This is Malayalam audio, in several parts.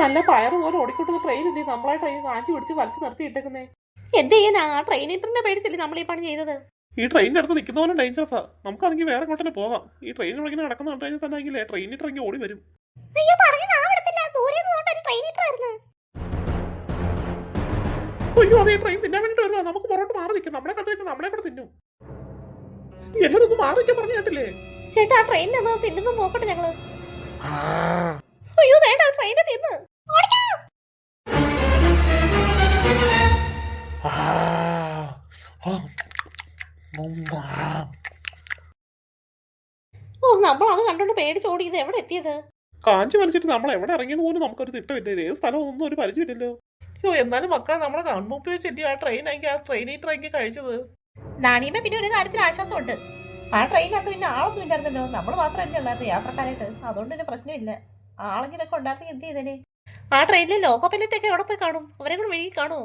നല്ല പയറ് പോലെ ഓടിക്കൊണ്ടത് ട്രെയിൻ ഇല്ലേ? നമ്മളെ ട്രെയിൻ കാഞ്ചി പിടിച്ച് വലിച്ചു നിർത്തിയിട്ടേക്കുന്നേ എന്ത് ചെയ്യാനാ? ആ ട്രെയിൻ ഇട്ടറിനെ പേടിച്ചില്ലേ നമ്മൾ ഈ പണി ചെയ്തത്? ഈ ട്രെയിനിന്റെ അടുത്ത് നിൽക്കുന്ന പോലെ ഡേഞ്ചറസാ നമുക്കാണെങ്കിൽ വേറെ എങ്ങോട്ടന്നെ പോകാം. ഈ ട്രെയിൻ ഇങ്ങനെ നടക്കുന്ന കണ്ടു കഴിഞ്ഞാൽ തന്നെ ആണെങ്കിലേ ട്രെയിനിൽ ഇറങ്ങി ഓടി വരും. അയ്യോ അതേ ട്രെയിൻ തിന്നാൻ വേണ്ടിട്ട് വരുവാ. നമുക്ക് പുറത്തോട്ട് മാറി നിൽക്കാം. നമ്മളെ കണ്ടു കഴിഞ്ഞാൽ നമ്മളെ കൂടെ തിന്നും. എല്ലാരും ഒന്ന് മാറി നിൽക്കാൻ പറഞ്ഞു കേട്ടില്ലേ? ചേട്ടാ ആ ട്രെയിനിൽ നിന്ന് തിന്നുന്നു നോക്കട്ടെ ഞങ്ങൾ. അയ്യോ വേണ്ട ട്രെയിനെ തിന്ന് ഓ നമ്മൾ അത് കണ്ടോണ്ട് പേടിച്ചോടി ഇത് എവിടെ എത്തിയത്? കാഞ്ചി വലിച്ചിട്ട് നമ്മൾ എവിടെ ഇറങ്ങിയത് പോലും നമുക്കൊരു തിട്ടമില്ല. ഇത് ഏത് സ്ഥലം ഒന്നും ഒരു പരിചയമില്ലല്ലോ. അയ്യോ എന്നാലും മക്കളെ നമ്മളെ കൺമുപ്പി വെച്ചിട്ട് ആ ട്രെയിൻ ആക്കി ആ ട്രെയിനിൽ ട്രെയിൻ കഴിച്ചത്. നാണിയമ്മ പിന്നെ ഒരു കാര്യത്തിൽ ആശ്വാസമുണ്ട്. ആ ട്രെയിനകത്ത് പിന്നെ ആളൊന്നും ഇല്ലായിരുന്നല്ലോ. നമ്മൾ മാത്രമല്ലേ ഉള്ളായിരുന്നു യാത്രക്കാരായിട്ട്. അതുകൊണ്ട് പിന്നെ പ്രശ്നമില്ല. ആളെങ്കിലൊക്കെ ഉണ്ടാക്കി എന്ത് ചെയ്തേനെ? ആ ട്രെയിനിലെ ലോക്കോ പൈലറ്റ് ഒക്കെ എവിടെ പോയി കാണും? അവരെ കൂടെ വഴി കാണുമോ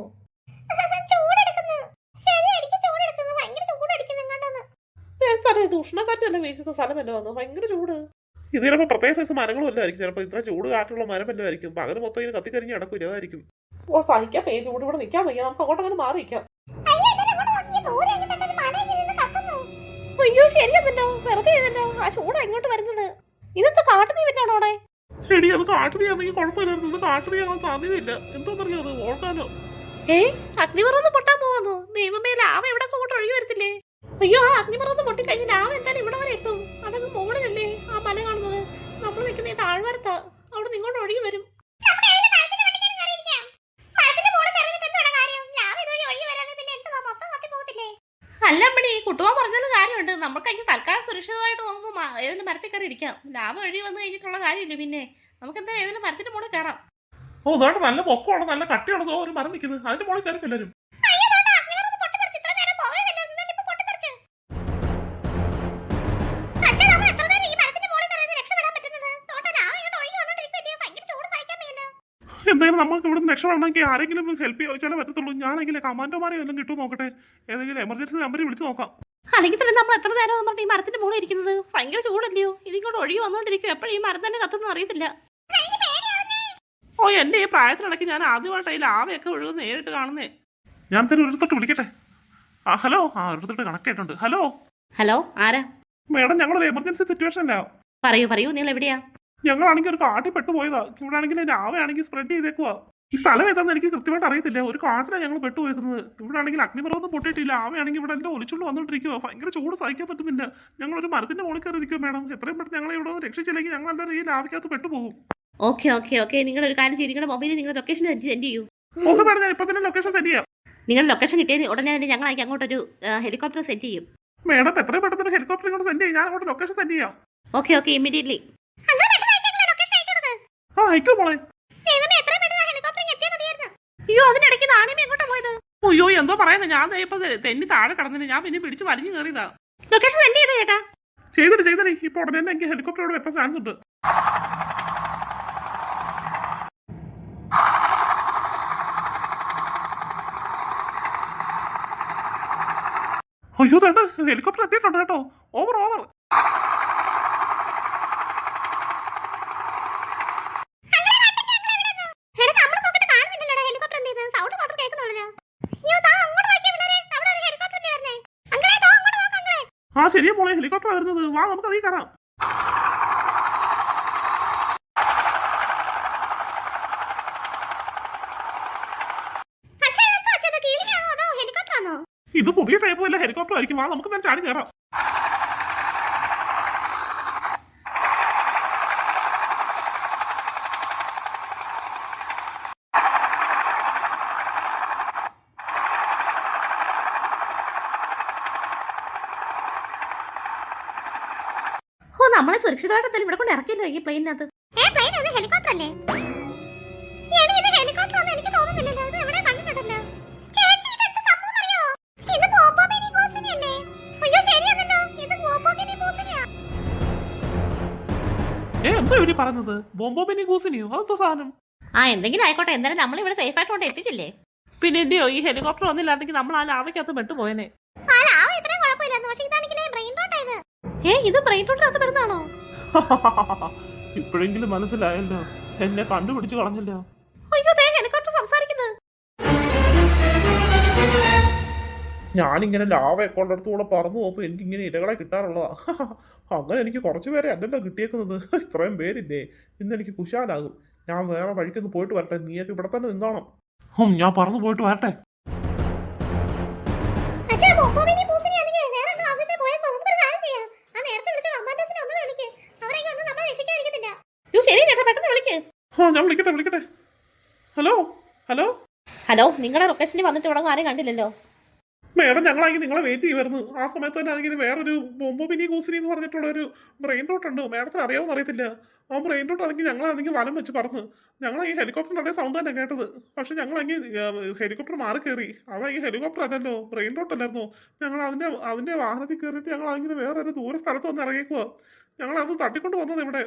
ഉഷ്ണക്കാറ്റല്ല വീശുന്ന സ്ഥലമല്ലോ വന്നു ഭയങ്കര ചൂട്. ഇത് ചിലപ്പോൾ പ്രത്യേക സൈസ് മരങ്ങളും വല്ലതും ആയിരിക്കും. ചിലപ്പോൾ ഇത്ര ചൂട് കാറ്റുള്ള മരം വല്ലതും ആയിരിക്കും. പകൽ മൊത്തം ഇങ്ങനെ കത്തിക്കരിഞ്ഞ് നടക്കില്ല ഇതായിരിക്കും ഓ സഹിക്കാം പേ ചൂട്. ഇവിടെ നിൽക്കാൻ വയ്യ. നമുക്ക് അങ്ങോട്ട് അങ്ങനെ മാറി നിൽക്കാം അയ്യോ ശരിയെന്നല്ലോ വെറുതെ ചെയ്തല്ലോ ആ ചൂടാ ഇങ്ങോട്ട് വരുന്നത്. ഇതെന്താ കാട്ടു പറ്റാണോടെ എടി അത് കാട്ടുതീയാണെങ്കിൽ കുഴപ്പമില്ലായിരുന്നു. ഇത് കാട്ടുതീയാകാൻ സാധ്യതയില്ല. എന്തോന്നറിയോ അത്? ഓർക്കാനോ ഏ അഗ്നിപർവതം പൊട്ടാൻ പോവാന്നു? ദൈവമേ ലാവ എവിടെ കൂട്ടം ഒഴുകി വരത്തില്ലേ? അയ്യോ ആ അഗ്നിപർവതം പൊട്ടിക്കഴിഞ്ഞ് ലാവ എന്തായാലും ഇവിടെ വരെ എത്തും. അതങ്ങ് മുകളിലല്ലേ ആ മല കാണുന്നത്? നമ്മൾ നിൽക്കുന്ന ഈ താഴ്വരത്താ. അവിടെ നിങ്ങോട്ട് ഒഴുകി വരും. അല്ല ഈ കുട്ടുവാൻ പറഞ്ഞാലും കാര്യമുണ്ട്. നമുക്ക് അതിന് തൽക്കാലം സുരക്ഷിതമായിട്ട് മ- ഏതെങ്കിലും മരത്തിൽ കയറി ഇരിക്കാം. ലാഭം വഴി വന്നു കഴിഞ്ഞിട്ടുള്ള കാര്യമില്ല പിന്നെ? നമുക്ക് എന്തായാലും ഏതെങ്കിലും മരത്തിന്റെ മുകളിൽ കയറാം. ഓ നല്ല പൊക്കമുള്ള നല്ല കട്ടിയുള്ളതോ ഒരു മരം നിൽക്കുന്നത് അതിന്റെ മുകളിൽ കയറി എല്ലാവരും നമുക്ക് നിന്ന് രക്ഷപ്പെടണമെങ്കിൽ ആരെങ്കിലും ഹെൽപ്പ് ചോദിച്ചാലേ പറ്റത്തുള്ളൂ. ഞാനെങ്കിലും കമാൻഡോമാരെ എല്ലാം കിട്ടും നോക്കട്ടെ? ഏതെങ്കിലും എമർജൻസി നമ്പറിൽ വിളിച്ചു നോക്കാം. അല്ലെങ്കിൽ തന്നെ നമ്മൾ എത്ര നേരം പറഞ്ഞ ഈ മരത്തിന്റെ മുകളിൽ ഇരിക്കുന്നത്? ഭയങ്കര ചൂടല്ലയോ ഇതിങ്ങോട്ട് ഒഴുകി വന്നുകൊണ്ടിരിക്കും എപ്പോഴും ഈ മരം തന്നെ കത്തുന്ന അറിയത്തില്ല. ഓ എന്റെ ഈ പ്രായത്തിനിടയ്ക്ക് ഞാൻ ആദ്യമായിട്ട് ഈ ലാവയൊക്കെ ഒഴുകുന്ന നേരിട്ട് കാണുന്നേ. ഞാൻ തന്നെ ഒരു തൊട്ട് വിളിക്കട്ടെ? ആ ഹലോ ആ ഒരു തൊട്ട് കണക്ട് ആയിട്ടുണ്ട്. ഹലോ ഹലോ ആരാ? മേഡം ഞങ്ങളൊരു എമർജൻസി സിറ്റുവേഷൻ അല്ല പറയൂ പറയൂ. നിങ്ങൾ എവിടെയാ? ഞങ്ങളാണെങ്കിൽ ഒരു കാട്ടിൽ പെട്ടുപോയതാ. ഇവിടെ ആണെങ്കിൽ സ്പ്രെഡ് ചെയ്തേക്കുവാ. ഈ സ്ഥലം ഏതാന്ന് എനിക്ക് കൃത്യമായിട്ട് അറിയത്തില്ല. ഒരു കാട്ടിലാണ് ഞങ്ങൾ പെട്ടുപോയിരിക്കുന്നത് ഇവിടെ ആണെങ്കിൽ അഗ്നിപർവതം പൊട്ടിയിട്ടില്ല. ആവയാണെങ്കിൽ ഇവിടെ എല്ലാം ഒലിച്ചുകൊണ്ട് വന്നോണ്ടിരിക്കുക ഭയങ്കര ചൂട് സഹിക്കാൻ പറ്റുന്നില്ല. ഞങ്ങൾ ഒരു മരത്തിന്റെ മുകളിൽ കയറി ഇരിക്കുക മേഡം. എത്രയും പെട്ടെന്ന് ഞങ്ങളെ ഇവിടെ നിന്ന് രക്ഷിച്ചില്ലെങ്കിൽ ഞങ്ങൾ എല്ലാവരും ഈ ലാവിക്കകത്ത് പെട്ടുപോകും. Okay okay okay. നിങ്ങൾ ഒരു കാര്യം ചെയ്യും. നിങ്ങളുടെ മൊബൈലിൽ നിങ്ങളുടെ ലൊക്കേഷൻ സെൻഡ് ചെയ്യൂ. Okay madam. ഞാൻ ഇപ്പൊ തന്നെ ലൊക്കേഷൻ സെൻഡ് ചെയ്യാം. നിങ്ങളുടെ ലൊക്കേഷൻ കിട്ടിയത് ഉടനെ തന്നെ ഞങ്ങൾ അയക്ക് അങ്ങോട്ടൊരു ഹെലികോപ്റ്റർ സെൻഡ് ചെയ്യും. മേഡം എത്രയും പെട്ടെന്ന് ഹെലികോപ്റ്റർ ഇങ്ങോട്ട് സെൻഡ് ചെയ്യും. ഞാൻ അങ്ങോട്ട് ലൊക്കേഷൻ സെൻഡ് ചെയ്യാം. Okay okay. ഇമ്മീഡിയറ്റ്ലി ആ അയക്കോ മോളെ. അയ്യോ അതിനിടയ്ക്ക് നാണയം എങ്ങോട്ടാ പോയത്? അയ്യോ എന്തോ പറയുന്നത് ഞാൻ ഇപ്പൊ തെന്നി താഴെ കടന്നില്ല ഞാൻ പിന്നെ പിടിച്ച് വലിഞ്ഞു കയറിയതാ ലൊക്കേഷൻ സെൻഡ് ചെയ്ത് ചേട്ടാ? ചെയ്തിട്ട് ചെയ്തിട്ട്. ഇപ്പൊ ഉടനെ തന്നെ എനിക്ക് ഹെലികോപ്റ്ററോട് എത്താൻ ചാൻസ് ഉണ്ട്. അയ്യോ തേണ്ട ഹെലികോപ്റ്റർ എത്തിയിട്ടുണ്ട് കേട്ടോ. ഓവർ ഓവർ ആ ശരിയാ പോളെ ഹെലികോപ്റ്റർ വരുന്നത്. വാ നമുക്ക് അതീ കയറാം. ഇത് പുതിയ ടൈപ്പ് വല്ല ഹെലികോപ്റ്റർ ആയിരിക്കും. വാ നമുക്ക് തന്നെ ചാടി കയറാം ഓ നമ്മളെ സുരക്ഷിതമായിട്ട് എന്തായാലും ഇവിടെ കൊണ്ട് ഇറക്കില്ലോ ഈ പ്ലെയിനകത്ത് ഏ എന്താ ഇവർ പറഞ്ഞത് ബോംബോ ബെനി കൂസിനിയോ അതെന്തോ സാധനം? ആ എന്തെങ്കിലും ആയിക്കോട്ടെ. എന്തായാലും നമ്മൾ ഇവിടെ സേഫ് ആയിട്ട് കൊണ്ട് എത്തിച്ചില്ലേ? പിന്നെ എന്റെയോ ഈ ഹെലികോപ്റ്റർ വന്നില്ലായിരുന്നെങ്കിൽ നമ്മൾ ആ ലാവയ്ക്കകത്ത് പെട്ടുപോയനെ ഏ ഇത് പെടുന്നാണോ ഇപ്പോഴെങ്കിലും മനസ്സിലായല്ലോ. എന്നെ കണ്ടുപിടിച്ചു കളഞ്ഞല്ലോ. അയ്യോ ദേ ഹെലികോപ്റ്റർ സംസാരിക്കുന്നത് ഞാനിങ്ങനെ ലാവ അക്കൗണ്ടടുത്തൂടെ പറന്നു പോകുമ്പോൾ എനിക്ക് ഇങ്ങനെ ഇരകളെ കിട്ടാറുള്ളതാ. അങ്ങനെ എനിക്ക് കുറച്ച് പേരെ അല്ലല്ലോ കിട്ടിയേക്കുന്നത്. ഇത്രയും പേരില്ലേ. ഇന്ന് എനിക്ക് കുശാലാകും. ഞാൻ വേറെ വഴിക്കൊന്ന് പോയിട്ട് വരട്ടെ. നീയൊക്കെ ഇവിടെ തന്നെ നിന്നോണം. ഞാൻ പറന്നു പോയിട്ട് വരട്ടെ. ഞാൻ വിളിക്കട്ടെ വിളിക്കട്ടെ. Hello hello. ഹലോ നിങ്ങളുടെ ലൊക്കേഷനിൽ വന്നിട്ട് ഇവിടെ ആരും കണ്ടില്ലല്ലോ. മേഡം ഞങ്ങളാണെങ്കിൽ നിങ്ങളെ വെയിറ്റ് ചെയ്യുമായിരുന്നു ആ സമയത്ത് തന്നെ ആണെങ്കിൽ വേറൊരു ബോംബോ മിനി കൂസിനി എന്ന് പറഞ്ഞിട്ടുള്ള ഒരു ബ്രെയിൻ റോട്ട് ഉണ്ട്. മേഡത്തിന് അറിയാമെന്ന് അറിയത്തില്ല. ആ ബ്രെയിൻ റോട്ട് ആണെങ്കിൽ ഞങ്ങളാണെങ്കിൽ വലം വെച്ച് പറഞ്ഞു ഞങ്ങൾ ഈ ഹെലികോപ്റ്ററിന്റെ അതേ സൗണ്ട് തന്നെ കേട്ടത്. പക്ഷെ ഞങ്ങളാണെങ്കിൽ ഹെലികോപ്റ്റർ മാറി കയറി അതാ ഈ ഹെലികോപ്റ്റർ അല്ലല്ലോ ബ്രെയിൻ റോട്ട് അല്ലായിരുന്നു? ഞങ്ങൾ അതിന്റെ അതിന്റെ വാഹനത്തിൽ കയറിയിട്ട് ഞങ്ങൾ ആണെങ്കിൽ വേറൊരു ദൂര സ്ഥലത്ത് വന്ന് ഇറങ്ങിക്കുക ഞങ്ങൾ അത് തട്ടിക്കൊണ്ട് വന്നത് ഇവിടെ.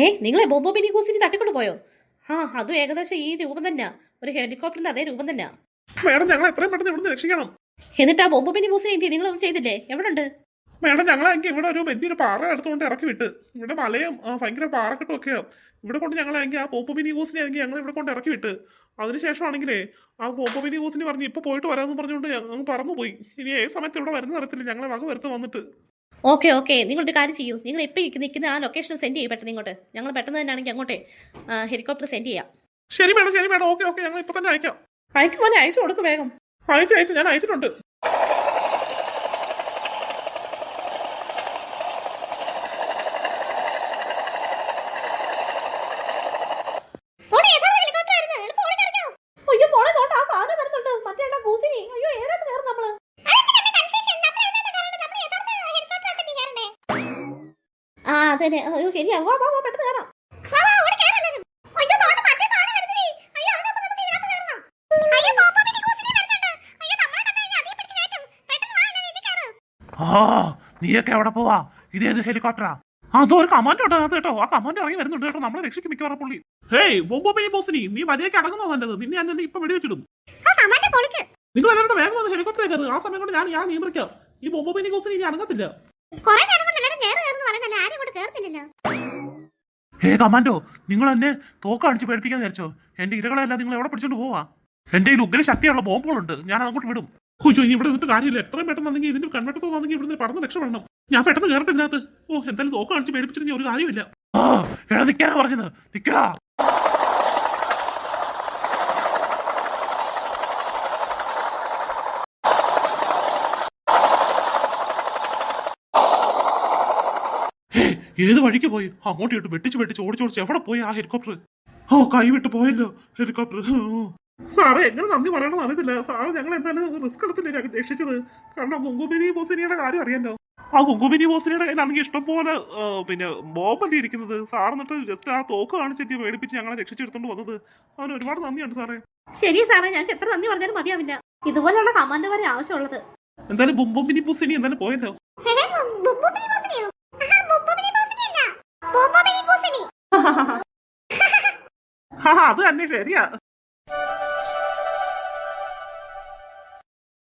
ഏ നിങ്ങളെ ബോബോ മിനി കൂസിനി തട്ടിക്കൊണ്ട് പോയോ? ആ അതും ഏകദേശം ഈ രൂപം തന്നെയാ ഒരു ഹെലികോപ്റ്ററിന്റെ അതേ രൂപം തന്നെ. മേഡം ഞങ്ങൾ എത്രയും പെട്ടെന്ന് ഇവിടുന്ന് രക്ഷിക്കണം. എന്നിട്ട് ആ ബോബോ മിനി കൂസിനി എന്തി നിങ്ങളൊന്നും ചെയ്തില്ലേ? എവിടെ ഉണ്ട് മേഡം ഞങ്ങളാണെങ്കിൽ ഇവിടെ ഒരു വലിയൊരു പാറ എടുത്തുകൊണ്ട് ഇറക്കി വിട്ട്. ഇവിടെ മലയും ഭയങ്കര പാറക്കെട്ടും ഒക്കെയാ. ഇവിടെ കൊണ്ട് ഞങ്ങളെങ്കിൽ ആ പോപ്പു മിനി കൂസിനെ ആണെങ്കിൽ ഞങ്ങൾ ഇവിടെ കൊണ്ട് ഇറക്കി വിട്ട്. അതിനുശേഷമാണെങ്കിലേ ആ പോപ്പു മിനി കൂസിന് പറഞ്ഞ് ഇപ്പൊ പോയിട്ട് വരാമെന്ന് പറഞ്ഞുകൊണ്ട് ഞങ്ങൾ പറന്നു പോയി ഇനി ഏത് സമയത്ത് ഇവിടെ വരുന്ന അറിയത്തില്ല. ഞങ്ങളെ വക വരുത്ത് വന്നിട്ട്. Okay okay. നിങ്ങളൊരു കാര്യം ചെയ്യൂ. നിങ്ങൾ ഇപ്പം നിൽക്കുന്ന ആ ലൊക്കേഷൻ സെൻഡ് ചെയ്യും പെട്ടെന്ന് ഇങ്ങോട്ട്. ഞങ്ങൾ പെട്ടെന്ന് തന്നെ ആണെങ്കിൽ അങ്ങോട്ടേ ഹെലികോപ്റ്റർ സെൻഡ് ചെയ്യാം. ശരി മേഡം ശരി മേഡം. Okay okay. ഞങ്ങൾ ഇപ്പൊ തന്നെ അയക്കാം. അയക്കുമ്പോൾ അയച്ചു കൊടുക്കും വേഗം. അയച്ചു അയച്ചു. ഞാൻ അയച്ചിട്ടുണ്ട് ഓടി യഥാർത്ഥ ഹെലികോപ്റ്റർ ആയിരുന്നു എളുപ്പം ഓടി കറങ്ങോ അയ്യോ പോണേ നോട്ട് ആ സാധനം വരുന്നുണ്ട് മറ്റേ ആ കൂസിനി അയ്യോ ഏതാണ്ട് കയറും നമ്മൾ കൺഫ്യൂഷൻ നമ്മൾ യഥാർത്ഥ കാരണം നമ്മൾ യഥാർത്ഥ ഹെലികോപ്റ്റർ ആക്കി കയറണ്ടേ ആ അതെ അയ്യോ ശരിയാ വാ വാ വാ പെട്ടെന്ന് കയറാം വാ വാ ഓടി കയറല്ലോ അയ്യോ തോട്ട് മറ്റേ സാധനം വരുന്നേ അയ്യോ അതിനൊപ്പം നമുക്ക് ഇതിനകത്ത് കയറണം അയ്യോ ബോബോവിനെ പൂസിനെ വരുന്നുണ്ട് അയ്യോ നമ്മളെ കണ്ടു കഴിഞ്ഞാൽ അതേ അയ്യോ ശരിയാ. പെട്ടെന്ന് വാ അല്ലേ പെട്ടെന്ന് കയറ് ആ നീയൊക്കെ എവിടെ പോവാ? ഇതേത് ഹെലികോപ്റ്ററാ? ആ അതോ ഒരു കമാൻഡ് ഉണ്ട് കേട്ടോ. ആ കമാൻഡ് ഇറങ്ങി വരുന്നുണ്ട് കേട്ടോ. നമ്മളെ രക്ഷിക്കും മിക്കവാറും പുള്ളി. ഹേയ് ബോംബോ മിനി ബോസിനി നീ വലിയൊക്കെ അടങ്ങുന്നോ നല്ലത്. നിന്നെ ഞാൻ ഇപ്പൊ വെടിവെച്ചിടും. ആ കമാൻഡ് പൊളിച്ച്. നിങ്ങൾ എല്ലാവരുടെ വേഗം വന്ന് ഹെലികോപ്റ്റർ കയറി. ആ സമയം കൊണ്ട് ഞാൻ ഞാൻ നിയന്ത്രിക്കാം. ഈ ബോംബോ മിനി ബോസിനി ഇനി അനങ്ങത്തില്ല. ഹേ കമാൻഡോ നിങ്ങൾ എന്നെ തോക്ക് അടിച്ച് പേടിപ്പിക്കാൻ വിചാരിച്ചോ? എന്റെ ഇരകളെല്ലാം നിങ്ങൾ എവിടെ പിടിച്ചോണ്ട് പോവാ? എന്റെ കയ്യിൽ ഉഗ്ര ശക്തിയുള്ള ബോംബുകളുണ്ട്. ഞാൻ അങ്ങോട്ട് വിടും. ഹുജോ ഇനി ഇവിടെ നിന്നിട്ട് കാര്യമില്ല. എത്രയും പെട്ടെന്നെങ്കിൽ ഇതിന്റെ കൺവെട്ടത്തോ വന്നെങ്കിൽ ഇവിടുന്ന് പടന്ന് രക്ഷപ്പെടണം. ഞാൻ പെട്ടെന്ന് കയറട്ടെ ഇതിനകത്ത്. ഓ എന്തായാലും തോക്ക് അടിച്ച് പേടിപ്പിച്ചിട്ട് ഒരു കാര്യമില്ല ആ എടാ നിക്കാനാ പറഞ്ഞത്. നിക്കടാ ഹേ, ഏത് വഴിക്ക് പോയി? അങ്ങോട്ട് ഇട്ട് വെട്ടിച്ച് വെട്ടിച്ച് ഓടിച്ചോടിച്ച് എവിടെ പോയി ആ ഹെലികോപ്റ്റർ ഓ കൈ വിട്ട് പോയല്ലോ ഹെലികോപ്റ്റർ സാറേ എങ്ങനെ നന്ദി പറയണമെന്ന് അറിയത്തില്ല. സാറ് ഞങ്ങൾ എന്തായാലും റിസ്ക് എടുത്തില്ല രക്ഷ- രക്ഷിച്ചത്? കാരണം കുങ്കുമിനി ബോസിനിയുടെ കാര്യം അറിയാലോ. ആ കുങ്കുമിനി ബോസിനിയുടെ കയ്യിലാണെങ്കിൽ ഇഷ്ടംപോലെ പിന്നെ ബോബല്ലേ ഇരിക്കുന്നത്. സാർ എന്നിട്ട് ജസ്റ്റ് ആ തോക്ക് കാണിച്ചെത്തി പേടിപ്പിച്ച് ഞങ്ങളെ രക്ഷിച്ചെടുത്തോണ്ട് വന്നത്. അവന് ഒരുപാട് നന്ദിയുണ്ട് സാറേ. ശരി സാറേ ഞങ്ങൾക്ക് എത്ര നന്ദി പറഞ്ഞാലും മതിയാവില്ല. ഇതുപോലെയുള്ള കമാൻഡ് വരെ ആവശ്യമുള്ളത്. എന്തായാലും ബുംബുമിനി ബോസിനി എന്തായാലും പോയല്ലോ. പൂസിനെയല്ല ബോബോവിനെ പൂസിനെ ഹാ അത് തന്നെ ശരിയാ